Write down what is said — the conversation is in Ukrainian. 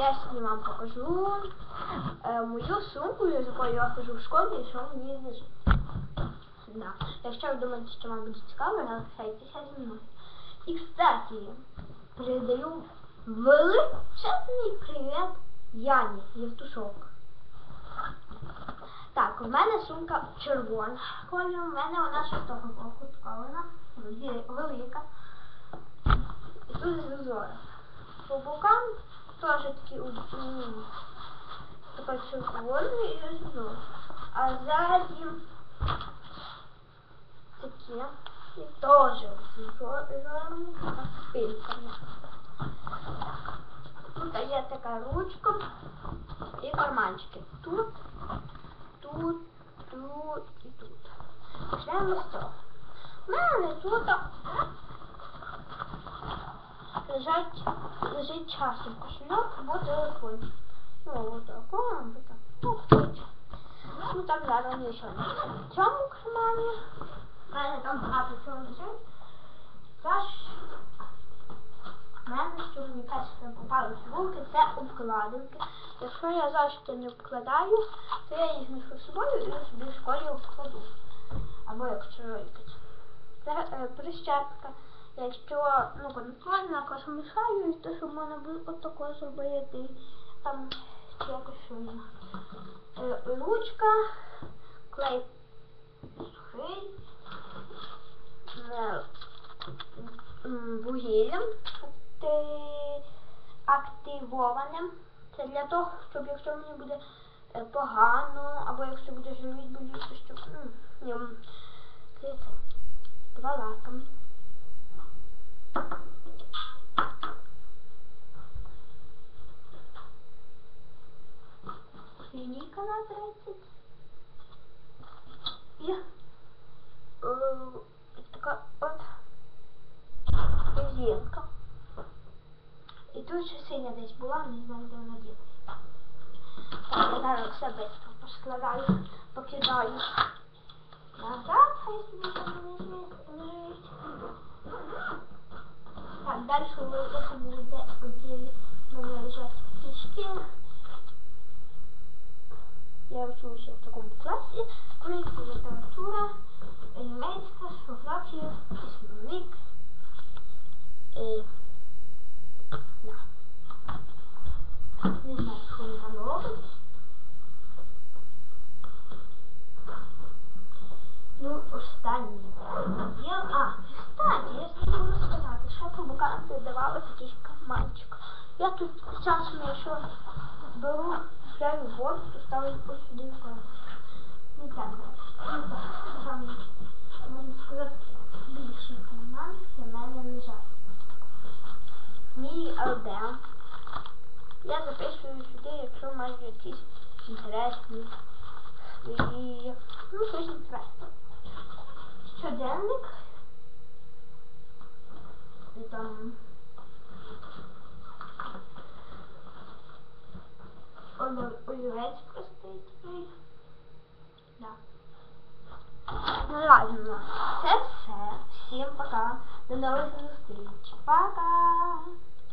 Я сьогодні вам покажу е, мою сумку, з якою я хожу в школі і що мені лежить. Да. Якщо ви думаєте, що вам буде цікаво, залишайтеся зі мною. І, кстати, передаю величезний привіт Яні Євтушок. Так, у мене сумка червона кольору, у мене вона шестого року така вона велика. І тут зазори. По бокам теж такі м, така червона і зазор. А ззаді такі і теж зазорні з спинками. Тут є така ручка і карманчики. Тут, тут, лежать, лежить часом кошельок або телефон. Ну, вот такой, або так. Ну, хоче. Ну, так зараз нічого не лежить. В цьому кармані. У мене там багато чого лежить. Теж в мене що мені перше попалось в руки, це обкладинки. Якщо я завжди не обкладаю, то я їх з собою і собі в школі обкладу. Або якщо якось. Це е, прищепка. Якщо ну, контрольна якось мішаю, то що можна було отако зробити. Там якось. Е, ручка, клей сухий, е, вугіллям активованим. Це для того, щоб якщо мені буде е, погано, або якщо буде живіт боліти, щоб ну, ні, це це. Два лаками. Лінійка на 30. І е, така от резинка. І тут ще синя десь була, не знаю, де вона ділася. Я зараз все швидко поскладаю, покидаю. Назад, хай собі там лежить. Так, далі у мене буде оділі в мене лежать книжки. Я вчуся в такому класі. Українська література, німецька, географія, письмовник. Е, да. Не знаю, що вони там роблять. Ну, останній відділ. А, кстати, я можу сказати, що по бокам додавали такий карманчик. Я тут часом, якщо беру граю воду, то ставлю ось сюди в карман. Не так. Ну так, саме, можна сказати, більший карман для мене лежать. Мій ЛД. Я записую сюди, якщо маю якісь інтересні свої, ну, щось інтересне. Щоденник. І там оле- олівець простий такий. Да. Ну ладно, це все. Всім пока. До нових зустріч. Пока!